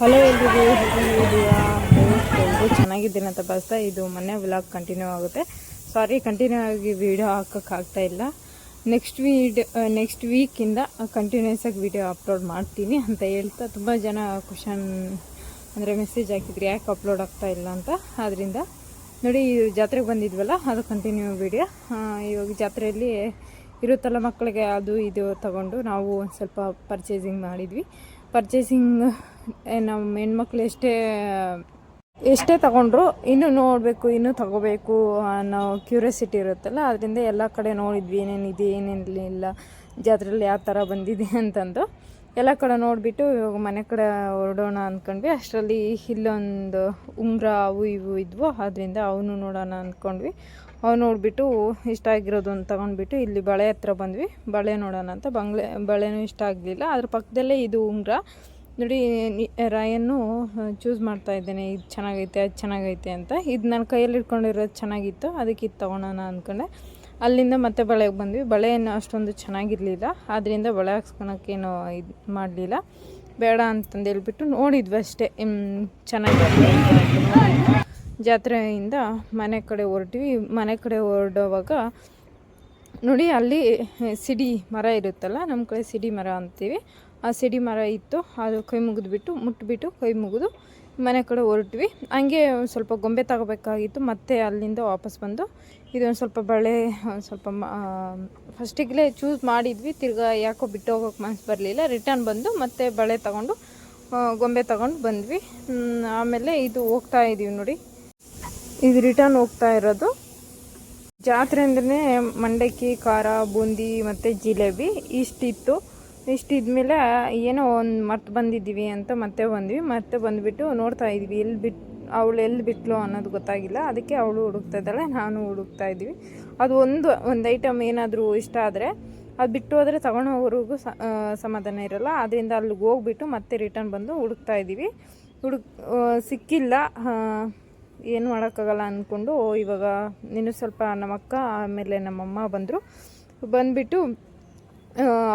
Hello ಎಲ್ರಿಗೂ ಚೆನ್ನಾಗಿದ್ದೀನಿ ಅಂತ ಬರ್ತಾ ಇದು ಮೊನ್ನೆ ವ್ಲಾಗ್ ಕಂಟಿನ್ಯೂ ಆಗುತ್ತೆ. ಸಾರಿ ಕಂಟಿನ್ಯೂ ಆಗಿ ವಿಡಿಯೋ ಹಾಕೋಕ್ಕಾಗ್ತಾ ಇಲ್ಲ. ನೆಕ್ಸ್ಟ್ ವೀಡ್ ನೆಕ್ಸ್ಟ್ ವೀಕಿಂದ ಕಂಟಿನ್ಯೂಸ್ ಆಗಿ ವಿಡಿಯೋ ಅಪ್ಲೋಡ್ ಮಾಡ್ತೀನಿ ಅಂತ ಹೇಳ್ತಾ ತುಂಬ ಜನ ಕ್ವಶನ್ ಅಂದರೆ ಮೆಸೇಜ್ ಹಾಕಿದ್ರಿ, ಯಾಕೆ ಅಪ್ಲೋಡ್ ಆಗ್ತಾ ಇಲ್ಲ ಅಂತ. ಆದ್ದರಿಂದ ನೋಡಿ ಜಾತ್ರೆಗೆ ಬಂದಿದ್ವಲ್ಲ, ಅದು ಕಂಟಿನ್ಯೂ ವಿಡಿಯೋ ಇವಾಗ ಜಾತ್ರೆಯಲ್ಲಿ ಇರುತ್ತಲ್ಲ ಮಕ್ಕಳಿಗೆ ಅದು ಇದು ತಗೊಂಡು ನಾವು ಒಂದು ಸ್ವಲ್ಪ ಪರ್ಚೇಸಿಂಗ್ ಮಾಡಿದ್ವಿ. ಪರ್ಚೇಸಿಂಗ್ ನಮ್ಮ ಹೆಣ್ಮಕ್ಳು ಎಷ್ಟೇ ಎಷ್ಟೇ ತಗೊಂಡ್ರು ಇನ್ನೂ ನೋಡಬೇಕು, ಇನ್ನೂ ತಗೋಬೇಕು ಅನ್ನೋ ಕ್ಯೂರಿಯಾಸಿಟಿ ಇರುತ್ತಲ್ಲ, ಅದರಿಂದ ಎಲ್ಲ ಕಡೆ ನೋಡಿದ್ವಿ ಏನೇನಿದೆ ಏನೇನಿಲ್ಲ ಜಾತ್ರೆಯಲ್ಲಿ ಯಾವ ಥರ ಬಂದಿದೆ ಅಂತಂದು ಎಲ್ಲ ಕಡೆ ನೋಡಿಬಿಟ್ಟು ಇವಾಗ ಮನೆ ಕಡೆ ಹೊರಡೋಣ ಅಂದ್ಕೊಂಡ್ವಿ ಅಷ್ಟರಲ್ಲಿ ಇಲ್ಲೊಂದು ಉಂಗ್ರ ಅವು ಇವು ಇದ್ವು ಅದರಿಂದ ಅವನು ನೋಡೋಣ ಅಂದ್ಕೊಂಡ್ವಿ ಅವು ನೋಡಿಬಿಟ್ಟು ಇಷ್ಟ ಆಗಿರೋದು ಅಂತ ತೊಗೊಂಡ್ಬಿಟ್ಟು ಇಲ್ಲಿ ಬಳೆ ಹತ್ರ ಬಂದ್ವಿ. ಬಳೆ ನೋಡೋಣ ಅಂತ, ಬಂಗ್ಲೆ, ಬಳೆನೂ ಇಷ್ಟ ಆಗಲಿಲ್ಲ. ಅದ್ರ ಪಕ್ಕದಲ್ಲೇ ಇದು ಉಂಗುರ ನೋಡಿ ರಾಯನ್ನು ಚೂಸ್ ಮಾಡ್ತಾ ಇದ್ದೇನೆ. ಇದು ಚೆನ್ನಾಗೈತೆ, ಅದು ಚೆನ್ನಾಗೈತೆ ಅಂತ. ಇದು ನನ್ನ ಕೈಯಲ್ಲಿ ಇಟ್ಕೊಂಡಿರೋದು ಚೆನ್ನಾಗಿತ್ತು. ಅದಕ್ಕೆ ಇದು ತೊಗೊಳೋಣ ಅಂದ್ಕೊಂಡೆ. ಅಲ್ಲಿಂದ ಮತ್ತೆ ಬಳೆಗೆ ಬಂದ್ವಿ. ಬಳೆಯನ್ನು ಅಷ್ಟೊಂದು ಚೆನ್ನಾಗಿರಲಿಲ್ಲ. ಆದ್ದರಿಂದ ಬಳೆ ಹಾಕ್ಸ್ಕೊಳಕ್ಕೇನು ಇದು ಮಾಡಲಿಲ್ಲ. ಬೇಡ ಅಂತಂದು ಹೇಳ್ಬಿಟ್ಟು ನೋಡಿದ್ವಿ ಅಷ್ಟೇ. ಚೆನ್ನಾಗಿ ಜಾತ್ರೆಯಿಂದ ಮನೆ ಕಡೆ ಹೊರಟ್ವಿ. ಮನೆ ಕಡೆ ಹೊರಡುವಾಗ ನೋಡಿ, ಅಲ್ಲಿ ಸಿಡಿ ಮರ ಇರುತ್ತಲ್ಲ, ನಮ್ಮ ಕಡೆ ಸಿಡಿ ಮರ ಅಂತೀವಿ. ಆ ಸಿಡಿ ಮರ ಇತ್ತು, ಅದು ಕೈ ಮುಗಿದ್ಬಿಟ್ಟು, ಮುಟ್ಬಿಟ್ಟು ಕೈ ಮುಗಿದು ಮನೆ ಕಡೆ ಹೊರಟ್ವಿ. ಹಂಗೆ ಒಂದು ಸ್ವಲ್ಪ ಗೊಂಬೆ ತಗೋಬೇಕಾಗಿತ್ತು, ಮತ್ತೆ ಅಲ್ಲಿಂದ ವಾಪಸ್ ಬಂದು ಇದೊಂದು ಸ್ವಲ್ಪ ಬಳೆ, ಒಂದು ಸ್ವಲ್ಪ ಫಸ್ಟಿಗೆ ಚೂಸ್ ಮಾಡಿದ್ವಿ. ತಿರ್ಗಾ ಯಾಕೋ ಬಿಟ್ಟು ಹೋಗೋಕೆ ಮನಸ್ಸು ಬರಲಿಲ್ಲ. ರಿಟರ್ನ್ ಬಂದು ಮತ್ತೆ ಬಳೆ ತಗೊಂಡು ಗೊಂಬೆ ತಗೊಂಡು ಬಂದ್ವಿ. ಆಮೇಲೆ ಇದು ಹೋಗ್ತಾ ಇದ್ದೀವಿ ನೋಡಿ. ಇದು ರಿಟರ್ನ್ ಹೋಗ್ತಾ ಇರೋದು. ಜಾತ್ರೆ ಅಂದ್ರೆ ಮಂಡಕ್ಕಿ, ಖಾರ, ಬೂಂದಿ ಮತ್ತು ಜಿಲೇಬಿ ಇಷ್ಟಿತ್ತು. ಇಷ್ಟಿದ್ಮೇಲೆ ಏನೋ ಒಂದು ಮತ್ತೆ ಬಂದಿದ್ದೀವಿ ಅಂತ ಮತ್ತೆ ಬಂದ್ವಿ. ಮತ್ತೆ ಬಂದುಬಿಟ್ಟು ನೋಡ್ತಾ ಇದ್ವಿ ಎಲ್ಲಿ ಬಿಟ್ಟು ಅವಳು ಎಲ್ಲಿ ಬಿಟ್ಲು ಅನ್ನೋದು ಗೊತ್ತಾಗಿಲ್ಲ. ಅದಕ್ಕೆ ಅವಳು ಹುಡುಕ್ತಾಯಿದ್ದಾಳೆ ನಾನು ಹುಡುಕ್ತಾ ಇದ್ವಿ ಅದು ಒಂದು ಒಂದು ಐಟಮ್ ಏನಾದರೂ ಇಷ್ಟ ಆದರೆ ಅದು ಬಿಟ್ಟು ಹೋದರೆ ಆ, ಸಮಾಧಾನ ಇರಲ್ಲ. ಅದರಿಂದ ಅಲ್ಲಿಗೆ ಹೋಗ್ಬಿಟ್ಟು ಮತ್ತೆ ರಿಟರ್ನ್ ಬಂದು ಹುಡುಕ್ತಾ ಇದ್ದೀವಿ. ಹುಡುಕ್ ಸಿಕ್ಕಿಲ್ಲ. ಏನು ಮಾಡೋಕ್ಕಾಗಲ್ಲ ಅಂದ್ಕೊಂಡು ಇವಾಗ ನೀನು ಸ್ವಲ್ಪ ನಮ್ಮ ಅಕ್ಕ ಆಮೇಲೆ ನಮ್ಮಮ್ಮ ಬಂದರು. ಬಂದುಬಿಟ್ಟು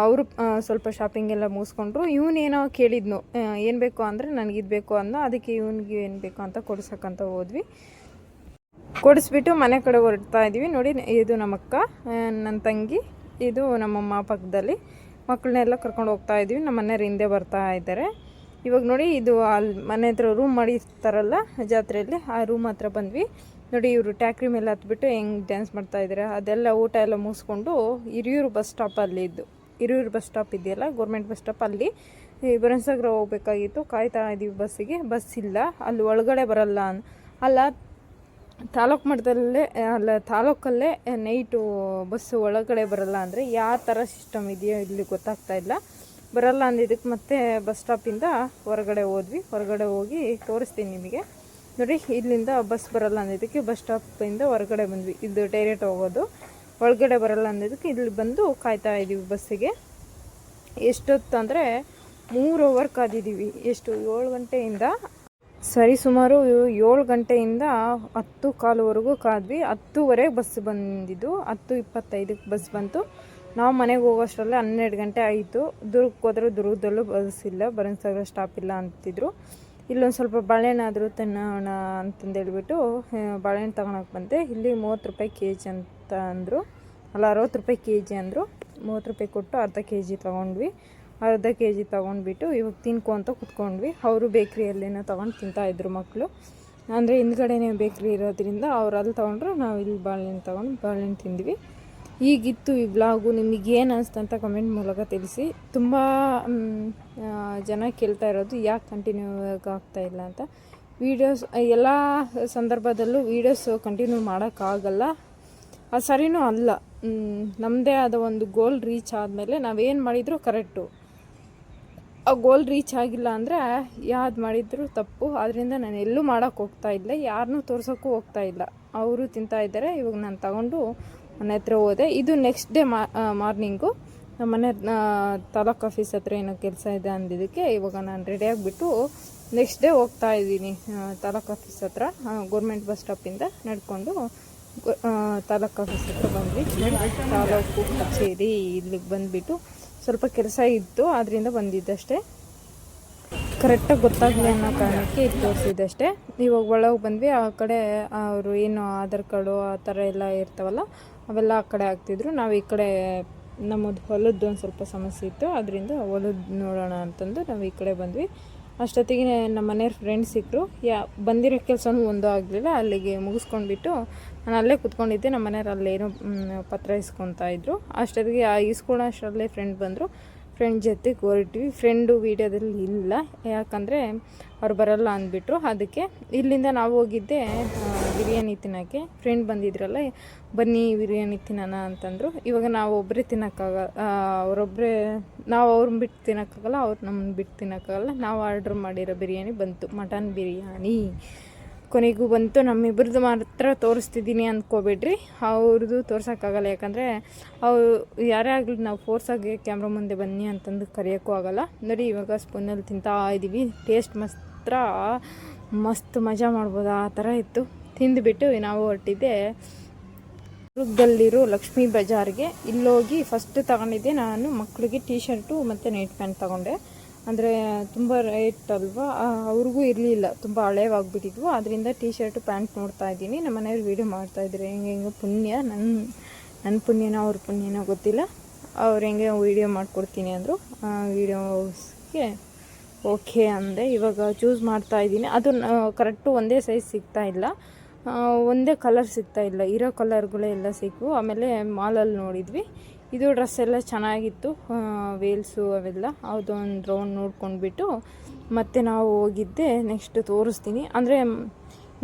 ಅವರು ಸ್ವಲ್ಪ ಶಾಪಿಂಗ್ ಎಲ್ಲ ಮುಗಿಸ್ಕೊಂಡ್ರು. ಇವನೇನೋ ಕೇಳಿದ್ನು ಏನು ಬೇಕು ಅಂದರೆ ನನಗೆ ಇದು ಬೇಕು ಅಂದ ಅದಕ್ಕೆ ಇವನಿಗೆ ಏನು ಬೇಕು ಅಂತ ಕೊಡ್ಸಕ್ಕಂತ ಹೋದ್ವಿ. ಕೊಡಿಸ್ಬಿಟ್ಟು ಮನೆ ಕಡೆ ಹೊರಡ್ತಾ ಇದ್ದೀವಿ ನೋಡಿ, ಇದು ನಮ್ಮ ಅಕ್ಕ ನನ್ನ ತಂಗಿ, ಇದು ನಮ್ಮಮ್ಮ ಪಕ್ಕದಲ್ಲಿ. ಮಕ್ಕಳನ್ನೆಲ್ಲ ಕರ್ಕೊಂಡು ಹೋಗ್ತಾ ಇದ್ದೀವಿ ನಮ್ಮ ಮನೆಯವ್ರು ಹಿಂದೆ ಬರ್ತಾ ಇದ್ದಾರೆ. ಇವಾಗ ನೋಡಿ, ಇದು ಅಲ್ಲಿ ಮನೆ ಹತ್ರ ರೂಮ್ ಮಾಡಿರ್ತಾರಲ್ಲ, ಜಾತ್ರೆಯಲ್ಲಿ, ಆ ರೂಮ್ ಹತ್ರ ಬಂದ್ವಿ. ನೋಡಿ ಇವರು ಟ್ಯಾಕ್ರಿ ಮೇಲೆ ಹತ್ಬಿಟ್ಟು ಹೆಂಗೆ ಡ್ಯಾನ್ಸ್ ಮಾಡ್ತಾ ಇದ್ದಾರೆ ಅದೆಲ್ಲ ಊಟ ಎಲ್ಲ ಮುಗಿಸ್ಕೊಂಡು ಹಿರಿಯೂರು ಬಸ್ ಸ್ಟಾಪಲ್ಲಿ ಇದ್ದು, ಹಿರಿಯೂರು ಬಸ್ ಸ್ಟಾಪ್ ಇದೆಯಲ್ಲ ಗೌರ್ಮೆಂಟ್ ಬಸ್ ಸ್ಟಾಪ್ ಅಲ್ಲಿ ಬರನ್ಸಾಗರ ಹೋಗ್ಬೇಕಾಗಿತ್ತು. ಕಾಯ್ತಾ ಇದ್ದೀವಿ ಬಸ್ಸಿಗೆ ಬಸ್ ಇಲ್ಲ, ಅಲ್ಲಿ ಒಳಗಡೆ ಬರಲ್ಲ ಅಲ್ಲ ತಾಲೂಕು ಮಟ್ಟದಲ್ಲೇ, ಅಲ್ಲ ತಾಲೂಕಲ್ಲೇ ನೈಟು ಬಸ್ಸು ಒಳಗಡೆ ಬರಲ್ಲ ಅಂದರೆ ಯಾವ ಥರ ಸಿಸ್ಟಮ್ ಇದೆಯೋ ಇಲ್ಲಿ ಗೊತ್ತಾಗ್ತಾ ಇಲ್ಲ. ಬರಲ್ಲ ಅಂದಿದ್ದಕ್ಕೆ ಮತ್ತೆ ಬಸ್ ಸ್ಟಾಪಿಂದ ಹೊರಗಡೆ ಹೋದ್ವಿ. ಹೊರಗಡೆ ಹೋಗಿ ತೋರಿಸ್ತೀನಿ ನಿಮಗೆ. ನೋಡಿ, ಇಲ್ಲಿಂದ ಬಸ್ ಬರಲ್ಲ ಅನ್ನೋದಕ್ಕೆ ಬಸ್ ಸ್ಟಾಪಿಂದ ಹೊರಗಡೆ ಬಂದ್ವಿ. ಇದು ಡೈರೆಕ್ಟ್ ಹೋಗೋದು. ಒಳಗಡೆ ಬರಲ್ಲ ಅಂದಿದ್ದಕ್ಕೆ ಇಲ್ಲಿ ಬಂದು ಕಾಯ್ತಾ ಇದ್ದೀವಿ ಬಸ್ಸಿಗೆ. ಎಷ್ಟೊತ್ತು ಅಂದರೆ ಮೂರು ಅವರ್ ಕಾದಿದ್ದೀವಿ. ಎಷ್ಟು? ಏಳು ಗಂಟೆಯಿಂದ? ಸರಿ, ಸುಮಾರು ಏಳು ಗಂಟೆಯಿಂದ ಹತ್ತು ಕಾಲುವರೆಗೂ ಕಾದ್ವಿ. ಹತ್ತುವರೆಗೆ ಬಸ್ ಬಂದಿದ್ದು. ಹತ್ತು ಇಪ್ಪತ್ತೈದಕ್ಕೆ ಬಸ್ ಬಂತು. ನಾವು ಮನೆಗೆ ಹೋಗೋಷ್ಟರಲ್ಲೇ ಹನ್ನೆರಡು ಗಂಟೆ ಆಯಿತು. ದುರ್ಗಕ್ಕೆ ಹೋದ್ರೆ ದುರ್ಗದಲ್ಲೂ ಬಸ್ ಇಲ್ಲ. ಬರಂಸಾಗರ ಸ್ಟಾಪ್ ಇಲ್ಲ ಅಂತಿದ್ರು. ಇಲ್ಲೊಂದು ಸ್ವಲ್ಪ ಬಾಳೆಹಣ್ಣಾದರೂ ತಿನ್ನೋಣ ಅಂತಂದು ಹೇಳ್ಬಿಟ್ಟು ಆ, ಬಾಳೆಹಣ್ಣು ತೊಗೊಳಕ್ಕೆ ಬಂದೆ. ಇಲ್ಲಿ ಮೂವತ್ತು ರೂಪಾಯಿ ಕೆ ಜಿ ಅಂತ ಅಂದರು. ಅಲ್ಲ ಅರವತ್ತು ರೂಪಾಯಿ ಕೆ ಜಿ ಅಂದರು. ಮೂವತ್ತು ರೂಪಾಯಿ ಕೊಟ್ಟು ಅರ್ಧ ಕೆ ಜಿ ತೊಗೊಂಡ್ವಿ. ಅರ್ಧ ಕೆ ಜಿ ತೊಗೊಂಡ್ಬಿಟ್ಟು ಇವಾಗ ತಿನ್ಕೊ ಅಂತ ಕುತ್ಕೊಂಡ್ವಿ. ಅವರು ಬೇಕ್ರಿಯಲ್ಲೇನೋ ತೊಗೊಂಡು ತಿಂತಾಯಿದ್ರು ಮಕ್ಕಳು ಅಂದರೆ ಹಿಂದ್ಗಡೆನೇ ಬೇಕ್ರಿ ಇರೋದ್ರಿಂದ ಅವ್ರು ಅಲ್ಲಿ ತೊಗೊಂಡ್ರು ನಾವು ಇಲ್ಲಿ ಬಾಳೆಹಣ್ಣು ತೊಗೊಂಡು ಬಾಳೆಹಣ್ಣು ತಿಂದ್ವಿ. ಈಗಿತ್ತು ಈ ಬ್ಲಾಗು ನಿಮಗೆ ಏನು ಅನಿಸ್ತು ಅಂತ ಕಮೆಂಟ್ ಮೂಲಕ ತಿಳಿಸಿ. ತುಂಬ ಜನ ಕೇಳ್ತಾ ಇರೋದು ಯಾಕೆ ಕಂಟಿನ್ಯೂ ಆಗ್ತಾ ಇಲ್ಲ ಅಂತ. ವೀಡಿಯೋಸ್ ಎಲ್ಲ ಸಂದರ್ಭದಲ್ಲೂ ವೀಡಿಯೋಸ್ ಕಂಟಿನ್ಯೂ ಮಾಡೋಕ್ಕಾಗಲ್ಲ ಆ ಸರಿನೂ ಅಲ್ಲ. ನಮ್ಮದೇ ಆದ ಒಂದು ಗೋಲ್ ರೀಚ್ ಆದಮೇಲೆ ನಾವೇನು ಮಾಡಿದರೂ ಕರೆಕ್ಟು ಆ ಗೋಲ್ ರೀಚ್ ಆಗಿಲ್ಲ ಅಂದರೆ ಯಾವ್ದು ಮಾಡಿದ್ರು ತಪ್ಪು. ಆದ್ದರಿಂದ ನಾನು ಎಲ್ಲೂ ಮಾಡೋಕ್ಕೆ ಹೋಗ್ತಾ ಇಲ್ಲ. ಯಾರನ್ನೂ ತೋರ್ಸೋಕ್ಕೂ ಹೋಗ್ತಾ ಇಲ್ಲ. ಅವರು ತಿಂತಾ ಇದ್ದಾರೆ ಇವಾಗ ನಾನು ತಗೊಂಡು ಮನೆ ಹತ್ರ ಹೋದೆ. ಇದು ನೆಕ್ಸ್ಟ್ ಡೇ ಮಾರ್ನಿಂಗು ನಮ್ಮ ಮನೆ ತಾಲೂಕ್ ಆಫೀಸ್ ಹತ್ರ ಏನೋ ಕೆಲಸ ಇದೆ ಅಂದಿದ್ದಕ್ಕೆ ಇವಾಗ ನಾನು ರೆಡಿ ಆಗಿಬಿಟ್ಟು ನೆಕ್ಸ್ಟ್ ಡೇ ಹೋಗ್ತಾ ಇದ್ದೀನಿ ತಾಲೂಕ್ ಆಫೀಸ್ ಹತ್ರ. ಗೌರ್ಮೆಂಟ್ ಬಸ್ ಸ್ಟಾಪಿಂದ ನಡ್ಕೊಂಡು ತಾಲೂಕ್ ಆಫೀಸ್ ಹತ್ರ ಬಂದ್ವಿ. ತಾಲೂಕು ಕಚೇರಿ ಇಲ್ಲಿಗೆ ಬಂದುಬಿಟ್ಟು ಸ್ವಲ್ಪ ಕೆಲಸ ಇತ್ತು ಅದರಿಂದ ಬಂದಿದ್ದಷ್ಟೇ. ಕರೆಕ್ಟಾಗಿ ಗೊತ್ತಾಗಲಿ ಅನ್ನೋ ಕಾರಣಕ್ಕೆ ಇದು ತೋರಿಸಿದೆ ಅಷ್ಟೇ ಇವಾಗ ಒಳಗೆ ಬಂದ್ವಿ, ಆ ಕಡೆ ಅವರು ಏನು ಆಧಾರ್ ಕಾರ್ಡು ಆ ಥರ ಎಲ್ಲ ಇರ್ತಾವಲ್ಲ, ಅವೆಲ್ಲ ಆ ಕಡೆ ಆಗ್ತಿದ್ರು ನಾವು ಈ ಕಡೆ ನಮ್ಮದು ಹೊಲದ್ದು ಒಂದು ಸ್ವಲ್ಪ ಸಮಸ್ಯೆ ಇತ್ತು ಅದರಿಂದ ಹೊಲದ್ದು ನೋಡೋಣ ಅಂತಂದು ನಾವು ಈ ಕಡೆ ಬಂದ್ವಿ. ಅಷ್ಟೊತ್ತಿಗೆ ನಮ್ಮ ಮನೆಯವ್ರ ಫ್ರೆಂಡ್ಸ್ ಸಿಕ್ಕರು ಯಾ, ಬಂದಿರೋ ಕೆಲಸನೂ ಒಂದು ಆಗಲಿಲ್ಲ, ಅಲ್ಲಿಗೆ ಮುಗಿಸ್ಕೊಂಡ್ಬಿಟ್ಟು ನಾನು ಅಲ್ಲೇ ಕೂತ್ಕೊಂಡಿದ್ದೆ ನಮ್ಮ ಮನೆಯವ್ರು ಅಲ್ಲೇನೋ ಪತ್ರ ಇಸ್ಕೊತಾ ಇದ್ರು. ಅಷ್ಟೊತ್ತಿಗೆ ಆ ಇಸ್ಕೊಳ್ಳೋ ಅಷ್ಟರಲ್ಲೇ ಫ್ರೆಂಡ್ ಬಂದರು. ಫ್ರೆಂಡ್ ಜೊತೆಗೆ ಹೊರಟ್ವಿ. ಫ್ರೆಂಡು ವೀಡಿಯೋದಲ್ಲಿ ಇಲ್ಲ. ಯಾಕಂದರೆ ಅವ್ರು ಬರಲ್ಲ ಅಂದ್ಬಿಟ್ರು. ಅದಕ್ಕೆ ಇಲ್ಲಿಂದ ನಾವು ಹೋಗಿದ್ದೆ ಬಿರಿಯಾನಿ ತಿನ್ನೋಕ್ಕೆ. ಫ್ರೆಂಡ್ ಬಂದಿದ್ರಲ್ಲ, ಬನ್ನಿ ಬಿರಿಯಾನಿ ತಿನ್ನೋಣ ಅಂತಂದರು. ಇವಾಗ ನಾವು ಒಬ್ಬರೇ ತಿನ್ನೋಕ್ಕಾಗ ಅವರೊಬ್ಬರೇ ನಾವು ಅವ್ರನ್ನ ಬಿಟ್ಟು ತಿನ್ನೋಕ್ಕಾಗಲ್ಲ, ಅವ್ರು ನಮ್ಮನ್ನ ಬಿಟ್ಟು ತಿನ್ನೋಕ್ಕಾಗಲ್ಲ. ನಾವು ಆರ್ಡ್ರ್ ಮಾಡಿರೋ ಬಿರಿಯಾನಿ ಬಂತು. ಮಟನ್ ಬಿರಿಯಾನಿ. ಕೊನೆಗೂ ಬಂತು. ನಮ್ಮಿಬ್ಬರದ್ದು ಮಾತ್ರ ತೋರಿಸ್ತಿದ್ದೀನಿ ಅಂದ್ಕೋಬೇಡ್ರಿ ಅವ್ರದ್ದು ತೋರ್ಸೋಕ್ಕಾಗಲ್ಲ. ಯಾಕಂದರೆ ಅವ್ರು ಯಾರೇ ಆಗಲಿ ನಾವು ಫೋರ್ಸಾಗಿ ಕ್ಯಾಮ್ರಾ ಮುಂದೆ ಬನ್ನಿ ಅಂತಂದು ಕರೆಯೋಕ್ಕೂ ಆಗಲ್ಲ. ನೋಡಿ, ಇವಾಗ ಸ್ಪೂನಲ್ಲಿ ತಿಂತಾ ಇದ್ದೀವಿ ಟೇಸ್ಟ್ ಮಾತ್ರ ಮಸ್ತ್ ಮಜಾ ಮಾಡ್ಬೋದು. ಆ ಥರ ಇತ್ತು. ತಿಂದುಬಿಟ್ಟು ನಾವು ಹೊರಟಿದ್ದೆ. ದುರ್ಗದಲ್ಲಿರೋ ಲಕ್ಷ್ಮೀ ಬಜಾರ್ಗೆ. ಇಲ್ಲೋಗಿ ಫಸ್ಟ್ ತಗೊಂಡಿದ್ದೆ. ನಾನು ಮಕ್ಕಳಿಗೆ ಟೀ ಶರ್ಟು ಮತ್ತು ನೈಟ್ ಪ್ಯಾಂಟ್ ತಗೊಂಡೆ. ಅಂದರೆ ತುಂಬ ರೇಟ್ ಅಲ್ವಾ? ಅವ್ರಿಗೂ ಇರಲಿಲ್ಲ. ತುಂಬ ಹಳೇವಾಗ್ಬಿಟ್ಟಿದ್ವು. ಅದರಿಂದ ಟೀ ಶರ್ಟು ಪ್ಯಾಂಟ್ ನೋಡ್ತಾ ಇದ್ದೀನಿ. ನಮ್ಮ ಮನೆಯವ್ರು ವೀಡಿಯೋ ಮಾಡ್ತಾಯಿದ್ರು ಹೆಂಗೆ ಹೆಂಗೆ ಪುಣ್ಯ. ನನ್ನ ನನ್ನ ಪುಣ್ಯನೋ ಅವ್ರ ಪುಣ್ಯನೋ ಗೊತ್ತಿಲ್ಲ. ಅವ್ರು ಹೆಂಗೆ ವೀಡಿಯೋ ಮಾಡಿಕೊಡ್ತೀನಿ ಅಂದರು. ವೀಡಿಯೋಸ್ಗೆ ಓಕೆ ಅಂದೆ. ಇವಾಗ ಚೂಸ್ ಮಾಡ್ತಾ ಇದ್ದೀನಿ. ಅದು ಕರೆಕ್ಟು ಒಂದೇ ಸೈಜ್ ಸಿಗ್ತಾ ಇಲ್ಲ. ಒಂದೇ ಕಲರ್ ಸಿಗ್ತಾ ಇಲ್ಲ. ಇರೋ ಕಲರ್ಗಳೇ ಎಲ್ಲ ಸಿಕ್ಕು ಆಮೇಲೆ ಮಾಲಲ್ಲಿ ನೋಡಿದ್ವಿ. ಇದು ಡ್ರೆಸ್ ಎಲ್ಲ ಚೆನ್ನಾಗಿತ್ತು ವೇಲ್ಸು ಅವೆಲ್ಲ. ಅದೊಂದು ರೌಂಡ್ ನೋಡ್ಕೊಂಡ್ಬಿಟ್ಟು ಮತ್ತೆ ನಾವು ಹೋಗಿದ್ದೆ ನೆಕ್ಸ್ಟ್ ತೋರಿಸ್ತೀನಿ. ಅಂದರೆ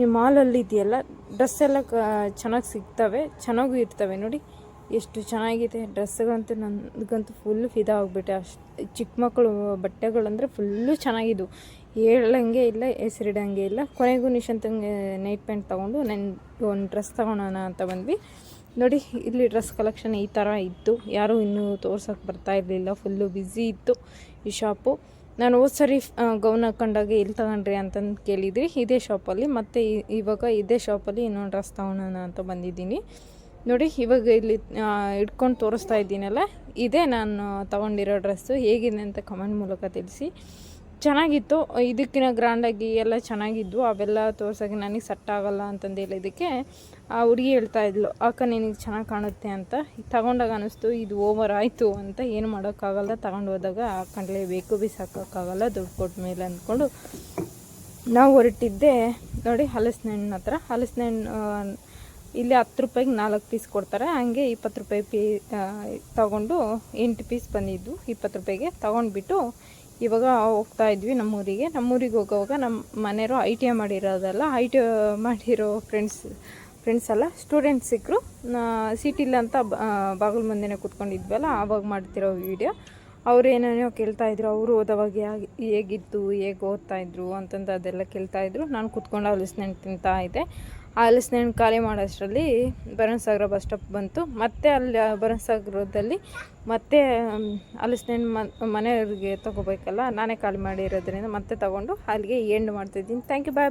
ಈ ಮಾಲಲ್ಲಿ ಇದೆಯಲ್ಲ ಡ್ರೆಸ್ ಎಲ್ಲ ಕ, ಚೆನ್ನಾಗಿ ಸಿಗ್ತವೆ, ಚೆನ್ನಾಗೂ ಇರ್ತವೆ ನೋಡಿ. ಎಷ್ಟು ಚೆನ್ನಾಗಿದೆ ಡ್ರೆಸ್ಗಳಂತೂ ನನಗಂತೂ ಫುಲ್ ಫಿದಾ ಆಗಿಬಿಟ್ಟೆ. ಅಷ್ಟು ಚಿಕ್ಕ ಮಕ್ಕಳು, ಬಟ್ಟೆಗಳಂದರೆ ಫುಲ್ಲು ಚೆನ್ನಾಗಿದ್ವು. ಹೇಳಂಗೆ ಇಲ್ಲ, ಹೆಸರಿಡಂಗೆ ಇಲ್ಲ. ಕೊನೆಗೂ ನಿಶಾಂತಂಗೆ ನೈಟ್ ಪ್ಯಾಂಟ್ ತೊಗೊಂಡು ನನ್ನ ಒಂದು ಡ್ರೆಸ್ ತೊಗೊಳೋಣ ಅಂತ ಬಂದ್ವಿ. ನೋಡಿ, ಇಲ್ಲಿ ಡ್ರೆಸ್ ಕಲೆಕ್ಷನ್ ಈ ಥರ ಇತ್ತು. ಯಾರೂ ಇನ್ನೂ ತೋರ್ಸೋಕ್ಕೆ ಬರ್ತಾ ಇರಲಿಲ್ಲ. ಫುಲ್ಲು ಬ್ಯುಸಿ ಇತ್ತು ಈ ಶಾಪು ನಾನು ಹೋದ ಸರಿ ಗೌನ್ ಹಾಕೊಂಡಾಗ ಎಲ್ಲಿ ತಗೊಂಡ್ರಿ ಅಂತಂದು ಕೇಳಿದ್ರಿ. ಇದೇ ಶಾಪಲ್ಲಿ ಮತ್ತು ಇವಾಗ ಇದೇ ಶಾಪಲ್ಲಿ ಇನ್ನೊಂದು ಡ್ರೆಸ್ ತೊಗೊಳೋಣ ಅಂತ ಬಂದಿದ್ದೀನಿ. ನೋಡಿ, ಇವಾಗ ಇಲ್ಲಿ ಇಟ್ಕೊಂಡು ತೋರಿಸ್ತಾ ಇದ್ದೀನಲ್ಲ. ಇದೇ ನಾನು ತೊಗೊಂಡಿರೋ ಡ್ರೆಸ್ಸು ಹೇಗಿದೆ ಅಂತ ಕಮೆಂಟ್ ಮೂಲಕ ತಿಳಿಸಿ. ಚೆನ್ನಾಗಿತ್ತು. ಇದಕ್ಕಿನ ಗ್ರ್ಯಾಂಡಾಗಿ ಎಲ್ಲ ಚೆನ್ನಾಗಿದ್ವು. ಅವೆಲ್ಲ ತೋರ್ಸೋಕೆ ನನಗೆ ಸೆಟ್ ಆಗಲ್ಲ ಅಂತಂದು ಹೇಳಿದ್ದಕ್ಕೆ ಆ ಹುಡುಗಿ ಹೇಳ್ತಾ ಇದ್ಲು, ಅಕ್ಕ, ನಿನಗೆ ಚೆನ್ನಾಗಿ ಕಾಣುತ್ತೆ ಅಂತ. ತಗೊಂಡಾಗ ಅನ್ನಿಸ್ತು, ಇದು ಓವರ್ ಆಯಿತು ಅಂತ ಏನು ಮಾಡೋಕ್ಕಾಗಲ್ಲ ತಗೊಂಡು ಹೋದಾಗ ಹಾಕೊಂಡ್ಲೇಬೇಕು ಬಿಸಾಕೋಕ್ಕಾಗಲ್ಲ, ದುಡ್ಡು ಕೊಟ್ಟ ಮೇಲೆ ಅಂದ್ಕೊಂಡು ನಾವು ಹೊರಟಿದ್ದೆ. ನೋಡಿ ಹಲಸಿನ ಹಣ್ಣು ಹತ್ರ. ಹಲಸಿನ ಹಣ್ಣು ಇಲ್ಲಿ ಹತ್ತು ರೂಪಾಯಿಗೆ ನಾಲ್ಕು ಪೀಸ್ ಕೊಡ್ತಾರೆ. ಹಾಗೆ ಇಪ್ಪತ್ತು ರೂಪಾಯಿ ಪೀ ತಗೊಂಡು ಎಂಟು ಪೀಸ್ ಬಂದಿದ್ದು ಇಪ್ಪತ್ತು ರೂಪಾಯಿಗೆ. ತಗೊಂಡ್ಬಿಟ್ಟು ಇವಾಗ ಹೋಗ್ತಾ ಇದ್ವಿ ನಮ್ಮೂರಿಗೆ. ನಮ್ಮೂರಿಗೆ ಹೋಗೋವಾಗ ನಮ್ಮ ಮನೆಯವರು ಐ ಟಿ ಐ ಮಾಡಿರೋದಲ್ಲ ಐ ಟಿ ಮಾಡಿರೋ ಫ್ರೆಂಡ್ಸ್ ಫ್ರೆಂಡ್ಸ್ ಎಲ್ಲ ಸ್ಟೂಡೆಂಟ್ಸ್ ಸಿಕ್ಕರು ಸೀಟಿಲ್ಲ ಅಂತ ಬಾಗಿಲು ಮುಂದೆನೇ ಕೂತ್ಕೊಂಡಿದ್ವಲ್ಲ, ಆವಾಗ ಮಾಡ್ತಿರೋ ವೀಡಿಯೋ ಅವ್ರು ಏನೇನೋ ಕೇಳ್ತಾಯಿದ್ರು ಅವರು ಓದೋವಾಗ ಹೇಗಿತ್ತು, ಹೇಗೆ ಓದ್ತಾಯಿದ್ರು ಅಂತಂದು ಅದೆಲ್ಲ ಕೇಳ್ತಾಯಿದ್ರು ನಾನು ಕೂತ್ಕೊಂಡು ಹಣ್ಣು ತಿಂತಾ ಇದ್ದೆ. ಆ ಹಲಸಿನ ಹಣ್ಣು ಖಾಲಿ ಮಾಡೋಷ್ಟರಲ್ಲಿ ಭರಣಸಾಗರ ಬಸ್ ಸ್ಟಾಪ್ ಬಂತು. ಮತ್ತೆ ಅಲ್ಲಿ ಭರಣಸಾಗರದಲ್ಲಿ ಮತ್ತೆ ಮ, ಮನೆಯವ್ರಿಗೆ ತೊಗೋಬೇಕಲ್ಲ, ನಾನೇ ಖಾಲಿ ಮಾಡಿರೋದ್ರಿಂದ ಮತ್ತೆ ತೊಗೊಂಡು ಅಲ್ಲಿಗೆ ಎಂಡ್ ಮಾಡ್ತಿದ್ದೀನಿ. Thank you bye